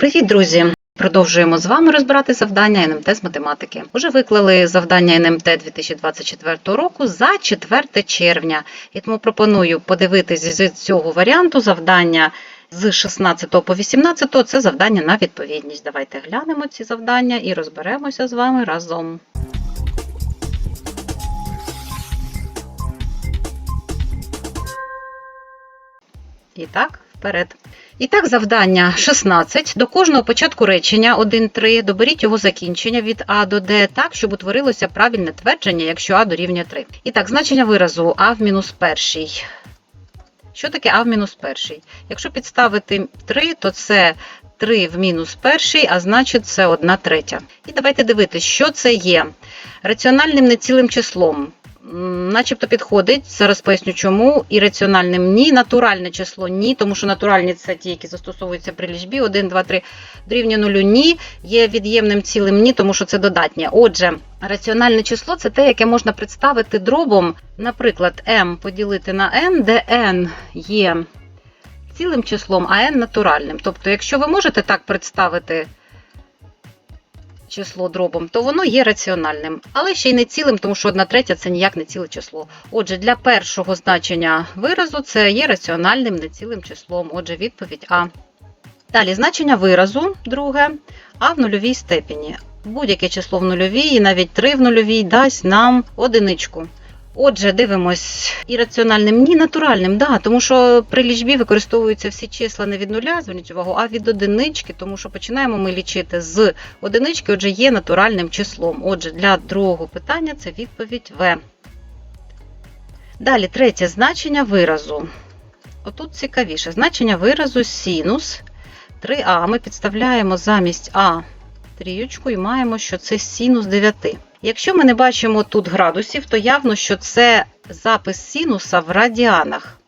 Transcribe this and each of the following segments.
Привіт, друзі! Продовжуємо з вами розбирати завдання НМТ з математики. Уже виклали завдання НМТ 2024 року за 4 червня. І тому пропоную подивитись з цього варіанту завдання з 16 по 18. Це завдання на відповідність. Давайте глянемо ці завдання і розберемося з вами разом. І так, вперед. І так, завдання 16. До кожного початку речення 1-3 доберіть його закінчення від А до Д так, щоб утворилося правильне твердження, якщо А дорівнює 3. І так, значення виразу А в мінус перший. Що таке А в мінус перший? Якщо підставити 3, то це 3 в мінус перший, а значить це 1 третя. І давайте дивитися, що це є. Раціональним нецілим числом. Начебто підходить, зараз поясню чому. Ірраціональним ні, натуральне число ні, тому що натуральні це ті, які застосовуються при лічбі 1, 2, 3 дорівнює нулю ні, є від'ємним цілим ні, тому що це додатнє. Отже, раціональне число це те, яке можна представити дробом, наприклад, m поділити на n, де n є цілим числом, а n натуральним. Тобто, якщо ви можете так представити число дробом, то воно є раціональним, але ще й не цілим, тому що 1 третя це ніяк не ціле число. Отже, для першого значення виразу це є раціональним нецілим числом. Отже, відповідь А. Далі значення виразу, друге, а в нульовій степені. Будь-яке число в нульовій, і навіть 3 в нульовій дасть нам одиничку. Отже, дивимось і раціональним, ні, натуральним, да, тому що при лічбі використовуються всі числа не від нуля, зверніть увагу, а від одинички, тому що починаємо ми лічити з одинички, отже, є натуральним числом. Отже, для другого питання це відповідь В. Далі, третє значення виразу. Отут цікавіше. Значення виразу синус 3а. Ми підставляємо замість А трієчку і маємо, що це синус 9. Якщо ми не бачимо тут градусів, то явно, що це запис синуса в радіанах.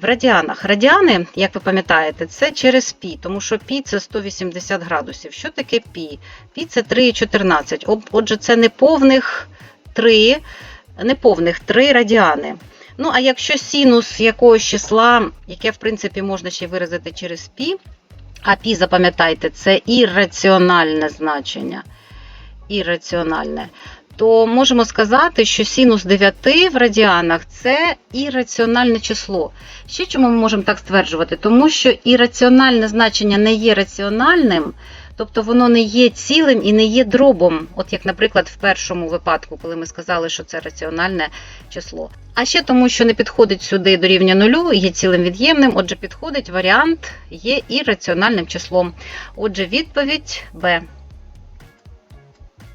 В радіанах. Радіани, як ви пам'ятаєте, це через пі, тому що пі це 180 градусів. Що таке пі? Пі це 3,14. Отже, це неповних 3, неповних 3 радіани. Ну, а якщо синус якогось числа, яке, в принципі, можна ще виразити через пі, а пі, запам'ятайте, це ірраціональне значення. Ірраціональне. То можемо сказати, що синус 9 в радіанах це ірраціональне число. Ще чому ми можемо так стверджувати? Тому що ірраціональне значення не є раціональним, тобто воно не є цілим і не є дробом. От як, наприклад, в першому випадку, коли ми сказали, що це раціональне число. А ще тому, що не підходить сюди до рівня нулю, є цілим від'ємним, отже, підходить варіант є ірраціональним числом. Отже, відповідь Б.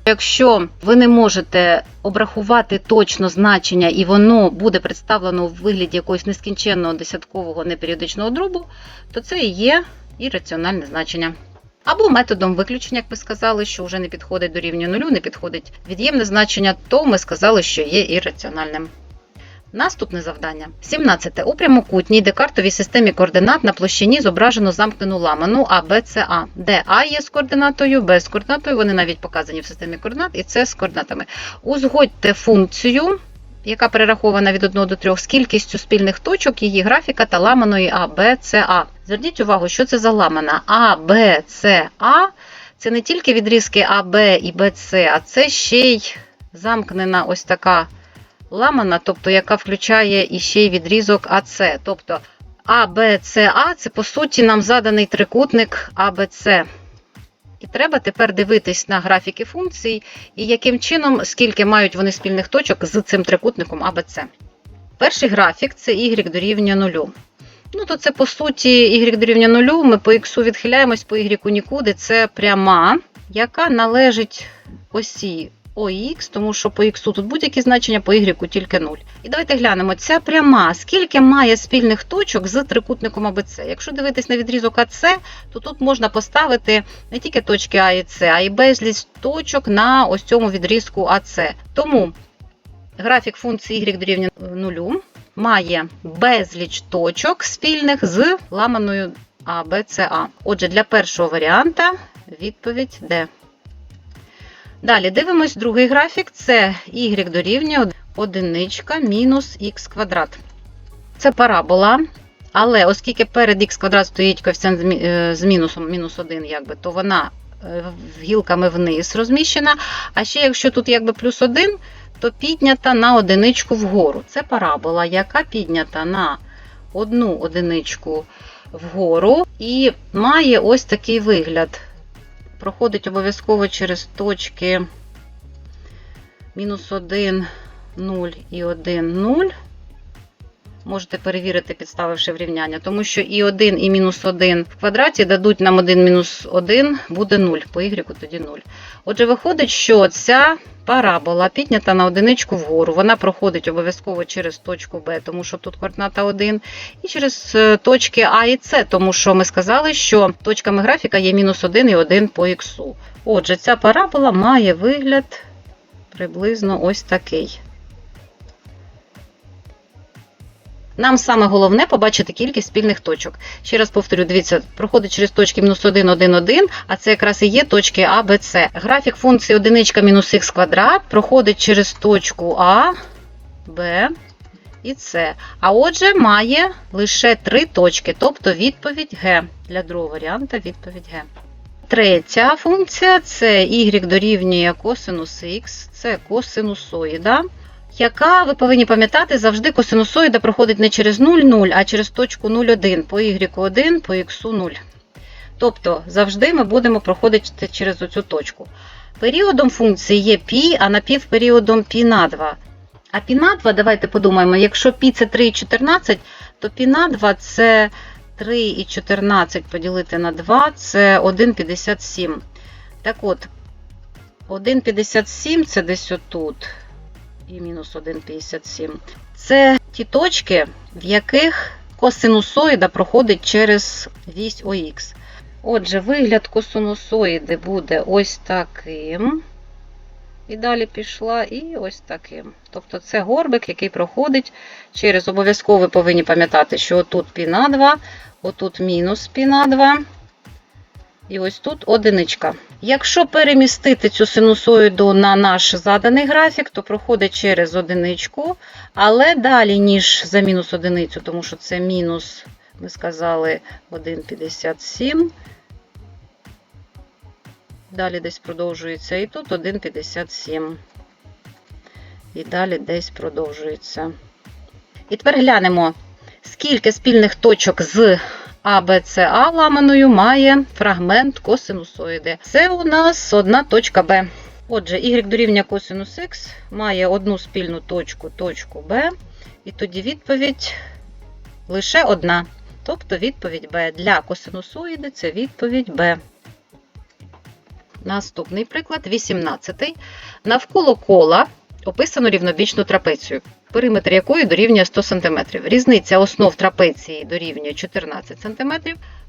Якщо ви не можете обрахувати точно значення і воно буде представлено у вигляді якогось нескінченного десяткового неперіодичного дробу, то це і є ірраціональне значення. Або методом виключення, як ми сказали, що вже не підходить до рівня нулю, не підходить від'ємне значення, то ми сказали, що є ірраціональним. Наступне завдання. 17. У прямокутній декартовій системі координат на площині зображено замкнену ламану А, Б, С, А, де А є з координатою, Б з координатою, вони навіть показані в системі координат, і С з координатами. Узгодьте функцію, яка перерахована від 1 до 3, з кількістю спільних точок її графіка та ламаної А, Б, С, А. Зверніть увагу, що це за ламана А, Б, С, А. Це не тільки відрізки А, Б і Б, С, а це ще й замкнена ось така ламана, тобто яка включає іще й відрізок АС. Тобто АБЦА це по суті нам заданий трикутник АБЦ. І треба тепер дивитись на графіки функцій і яким чином, скільки мають вони спільних точок з цим трикутником АБЦ. Перший графік це y дорівнює 0. Ну, то це по суті y дорівнює 0. Ми по x відхиляємось, по y нікуди. Це пряма, яка належить осі ОХ, тому що по х тут будь-які значення, по y тільки 0. І давайте глянемо, ця пряма, скільки має спільних точок з трикутником АБЦ. Якщо дивитись на відрізок АЦ, то тут можна поставити не тільки точки А і С, а й безліч точок на ось цьому відрізку АЦ. Тому графік функції y дорівнює 0 має безліч точок спільних з ламаною АБЦА. Отже, для першого варіанта відповідь Д. Далі дивимось другий графік. Це y дорівнює одиничка мінус х квадрат. Це парабола Але оскільки перед х квадрат стоїть коефіцієнт з е, мінусом мінус 1, якби, то вона е, гілками вниз розміщена. А ще якщо тут якби плюс 1, то піднята на одиничку вгору. Це парабола, яка піднята на одну одиничку вгору і має ось такий вигляд. Проходить обов'язково через точки мінус 1, 0 і 1, 0. Можете перевірити, підставивши в рівняння, тому що і 1, і мінус 1 в квадраті дадуть нам 1 мінус 1, буде 0, по y тоді 0. Отже, виходить, що ця парабола піднята на одиничку вгору. Вона проходить обов'язково через точку Б, тому що тут координата 1, і через е, точки А і С, тому що ми сказали, що точками графіка є мінус 1 і 1 по х. Отже, ця парабола має вигляд приблизно ось такий. Нам саме головне побачити кількість спільних точок. Ще раз повторю, дивіться, проходить через точки мінус 1, 1, 1, а це якраз і є точки А, Б, С. Графік функції одиничка мінус х квадрат проходить через точку А, Б і С. А отже, має лише три точки, тобто відповідь Г. Для другого варіанта відповідь Г. Третя функція це y дорівнює косинус х, це косинусоїда яка, ви повинні пам'ятати, завжди косинусоїда проходить не через 0, 0, а через точку 0,1 по y1, по x 0. Тобто завжди ми будемо проходити через оцю точку. Періодом функції є π, а напівперіодом π на 2. А π на 2, давайте подумаємо, якщо π це 3,14, то π на 2 це 3,14 поділити на 2, це 1,57. Так от, 1,57 це десь отут і мінус 1,57. Це ті точки, в яких косинусоїда проходить через вісь ОХ. Отже, вигляд косинусоїди буде ось таким. І далі пішла, і ось таким. Тобто це горбик, який проходить через обов'язково ви повинні пам'ятати, що отут пі на 2, отут мінус пі на 2. І ось тут одиничка. Якщо перемістити цю синусоїду на наш заданий графік, то проходить через одиничку, але далі, ніж за мінус одиницю, тому що це мінус, ми сказали, 1,57. Далі десь продовжується і тут 1,57. І далі десь продовжується. І тепер глянемо, скільки спільних точок з АБЦА ламаною має фрагмент косинусоїди. Це у нас одна точка Б. Отже, y дорівнює косинус х має одну спільну точку, точку Б. І тоді відповідь лише одна. Тобто відповідь Б. Для косинусоїди це відповідь Б. Наступний приклад, 18. Навколо кола описано рівнобічну трапецію, периметр якої дорівнює 100 см. Різниця основ трапеції дорівнює 14 см.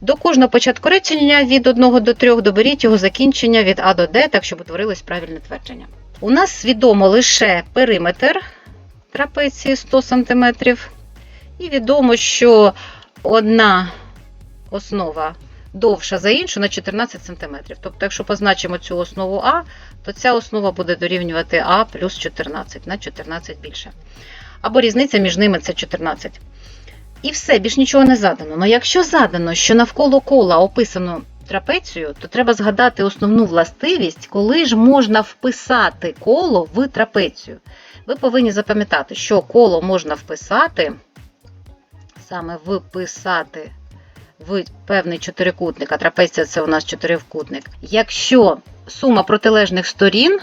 До кожного початку речення від 1 до 3 доберіть його закінчення від А до Д, так щоб утворилось правильне твердження. У нас відомо лише периметр трапеції 100 см. І відомо, що одна основа довша за іншу на 14 см. Тобто, якщо позначимо цю основу А, то ця основа буде дорівнювати А плюс 14 на 14 більше. Або різниця між ними це 14. І все, більш нічого не задано. Но якщо задано, що навколо кола описано трапецію, то треба згадати основну властивість, коли ж можна вписати коло в трапецію. Ви повинні запам'ятати, що коло можна вписати, саме вписати в певний чотирикутник, а трапеція це у нас чотирикутник. Якщо сума протилежних сторін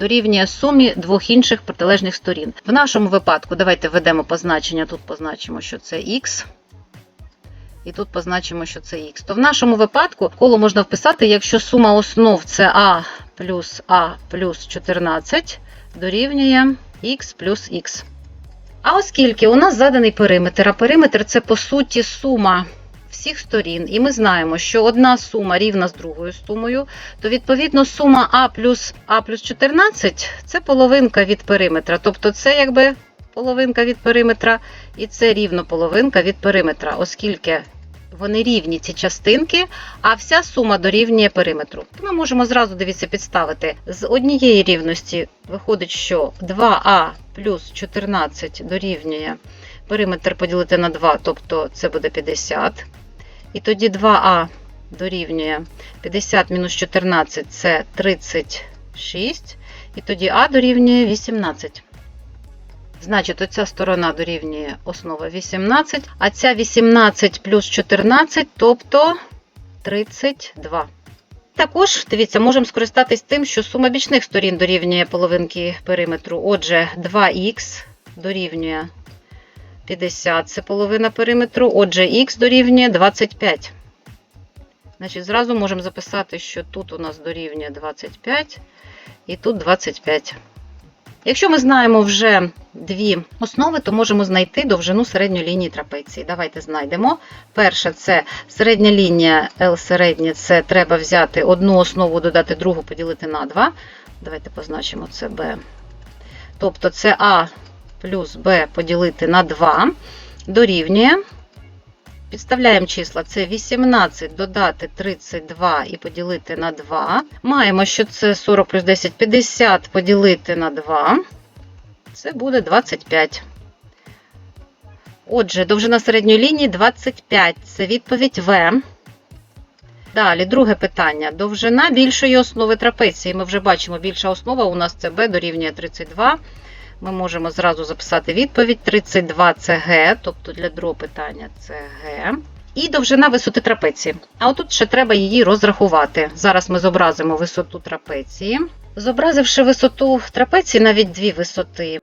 дорівнює сумі двох інших протилежних сторін. В нашому випадку давайте введемо позначення, тут позначимо, що це х. І тут позначимо, що це х. То в нашому випадку коло можна вписати, якщо сума основ це а плюс а плюс 14 дорівнює х плюс х. А оскільки у нас заданий периметр, а периметр це по суті сума всіх сторін, і ми знаємо, що одна сума рівна з другою сумою, то відповідно сума А плюс А плюс 14 це половинка від периметра. Тобто це якби половинка від периметра, і це рівно половинка від периметра, оскільки вони рівні ці частинки, а вся сума дорівнює периметру. Ми можемо зразу дивіться підставити. З однієї рівності виходить, що 2а плюс 14 дорівнює Периметр поділити на 2, тобто це буде 50. І тоді 2а дорівнює 50 мінус 14 це 36. І тоді а дорівнює 18. Значить, оця сторона дорівнює основа 18, а ця 18 плюс 14, тобто 32. Також, дивіться, можемо скористатись тим, що сума бічних сторін дорівнює половинки периметру. Отже, 2х дорівнює 50, це половина периметру. Отже, х дорівнює 25. Значить, зразу можемо записати, що тут у нас дорівнює 25 і тут 25. Якщо ми знаємо вже дві основи, то можемо знайти довжину середньої лінії трапеції. Давайте знайдемо. Перше це середня лінія L середня, це треба взяти одну основу, додати другу, поділити на 2. Давайте позначимо це B. Тобто це А плюс Б поділити на 2 дорівнює. Підставляємо числа, це 18 додати 32 і поділити на 2. Маємо, що це 40 плюс 10, 50 поділити на 2. Це буде 25. Отже, довжина середньої лінії 25. Це відповідь В. Далі, друге питання. Довжина більшої основи трапеції. Ми вже бачимо, більша основа у нас це Б дорівнює 32. Ми можемо зразу записати відповідь. 32 це Г, тобто для другого питання це Г. І довжина висоти трапеції. А отут ще треба її розрахувати. Зараз ми зобразимо висоту трапеції. Зобразивши висоту трапеції, навіть дві висоти.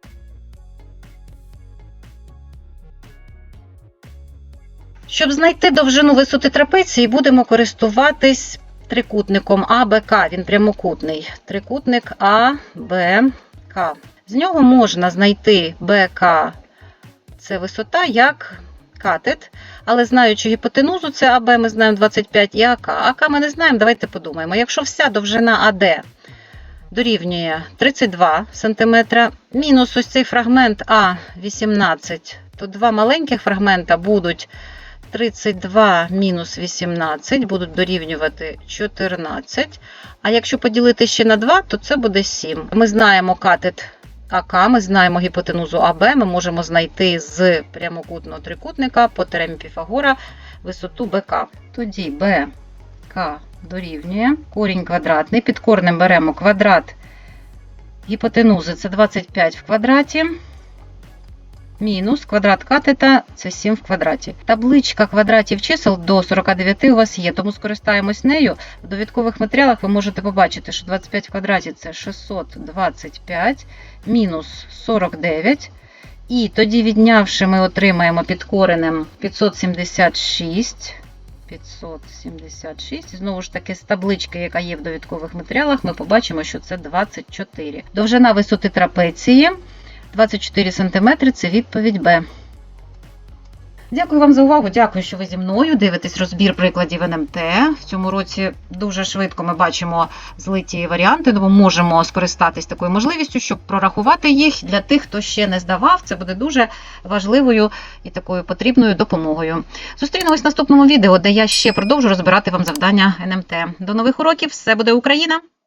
Щоб знайти довжину висоти трапеції, будемо користуватись трикутником АБК. Він прямокутний. Трикутник АБК. З нього можна знайти БК, це висота, як катет. Але знаючи гіпотенузу, це АБ, ми знаємо 25 і АК. АК ми не знаємо, давайте подумаємо. Якщо вся довжина АД дорівнює 32 см, мінус ось цей фрагмент А18, то два маленьких фрагмента будуть 32 мінус 18, будуть дорівнювати 14. А якщо поділити ще на 2, то це буде 7. Ми знаємо катет АК, ми знаємо гіпотенузу АБ, ми можемо знайти з прямокутного трикутника по теремі Піфагора висоту БК. Тоді БК дорівнює корінь квадратний. Під корнем беремо квадрат гіпотенузи це 25 в квадраті. Мінус квадрат катета це 7 в квадраті. Табличка квадратів чисел до 49 у вас є, тому скористаємось нею. В довідкових матеріалах ви можете побачити, що 25 в квадраті це 625 мінус 49. І тоді, віднявши, ми отримаємо під коренем 576. 576. І знову ж таки, з таблички, яка є в довідкових матеріалах, ми побачимо, що це 24. Довжина висоти трапеції 24 см це відповідь Б. Дякую вам за увагу. Дякую, що ви зі мною дивитесь розбір прикладів НМТ. В цьому році дуже швидко ми бачимо злиті варіанти, тому можемо скористатись такою можливістю, щоб прорахувати їх для тих, хто ще не здавав. Це буде дуже важливою і такою потрібною допомогою. Зустрінемось в наступному відео, де я ще продовжу розбирати вам завдання НМТ. До нових уроків! Все буде Україна!